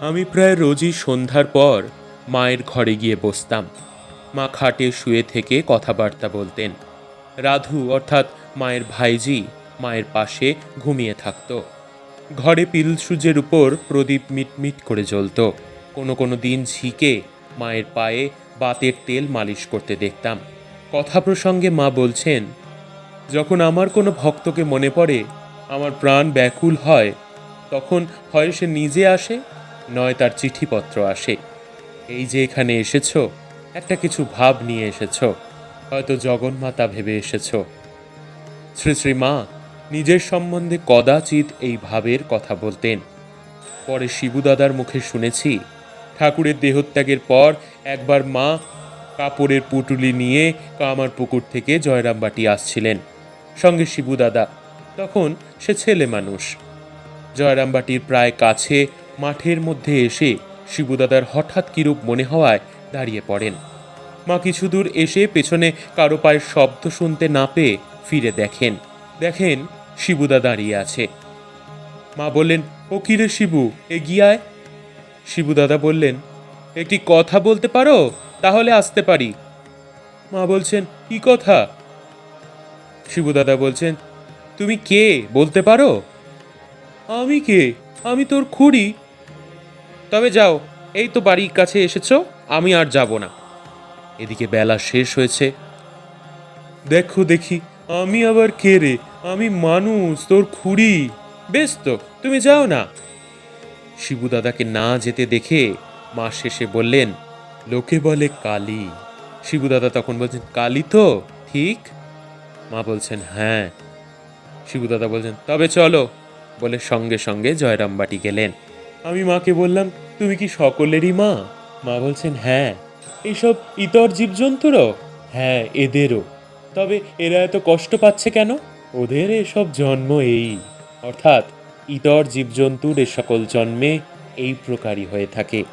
আমি প্রায় রোজই সন্ধ্যার পর মায়ের ঘরে গিয়ে বসতাম। মা খাটে শুয়ে থেকে কথাবার্তা বলতেন। রাধু অর্থাৎ মায়ের ভাইজি মায়ের পাশে ঘুমিয়ে থাকতো। ঘরে পিল সূর্যের উপর প্রদীপ মিটমিট করে জ্বলতো। কোনো কোনো দিন ঝিকে মায়ের পায়ে বাতের তেল মালিশ করতে দেখতাম। কথা প্রসঙ্গে মা বলছেন, যখন আমার কোনো ভক্তকে মনে পড়ে, আমার প্রাণ ব্যাকুল হয়, তখন হয় সে নিজে আসে নয় তার চিঠিপত্র আসে। এই যে এখানে এসেছ, একটা কিছু ভাব নিয়ে এসেছ, হয়তো জগন্মাতা ভেবে এসেছ। শ্রী শ্রী মা, নিজের সম্বন্ধে কদাচিৎ এই ভাবের কথা বলতেন। পরে শিবুদাদার মুখে শুনেছি, ঠাকুরের দেহত্যাগের পর একবার মা কাপড়ের পুটুলি নিয়ে কামার পুকুর থেকে জয়রামবাটি আসছিলেন, সঙ্গে শিবুদাদা। তখন সে ছেলে মানুষ। জয়রামবাটির প্রায় কাছে মাঠের মধ্যে এসে শিবুদাদার হঠাৎ কিরূপ মনে হওয়ায় দাঁড়িয়ে পড়েন। মা কিছু দূর এসে পেছনে কারও পায়ের শব্দ শুনতে না পেয়ে ফিরে দেখেন। দেখেন শিবুদা দাঁড়িয়ে আছে। মা বললেন, ও কিরে শিবু, এগিয়ে শিবু দাদা বললেন, একটি কথা বলতে পারো? তাহলে আসতে পারি। মা বলছেন, কি কথা? শিবু দাদা বলছেন, তুমি কে? বলতে পারো? আমি কে? আমি তোর খুড়ি? তবে যাও, এই তো বাড়ির কাছে এসেছ, আমি আর যাব না। এদিকে বেলা শেষ হয়েছে। দেখো দেখি, আমি আবার কে রে? আমি মানুষ, তোর খুড়ি। বেশ তো, তুমি যাও না। শিবু দাদাকে না যেতে দেখে মা শেষে বললেন, লোকে বলে কালী। শিবু দাদা তখন বলছেন, কালী তো, ঠিক? মা বলছেন হ্যাঁ। শিবু দাদা বলছেন, তবে চলো। বলে সঙ্গে সঙ্গে জয়রামবাটি গেলেন। আমি মাকে বললাম, তুমি কি সকলেরই মা? মা বলছেন হ্যাঁ। এইসব ইতর জীবজন্তুরও? হ্যাঁ এদেরও। তবে এরা এত কষ্ট পাচ্ছে কেন? ওদের এসব জন্ম এই। অর্থাৎ, ইতর জীবজন্তুর এ সকল জন্মে এই প্রকারই হয়ে থাকে।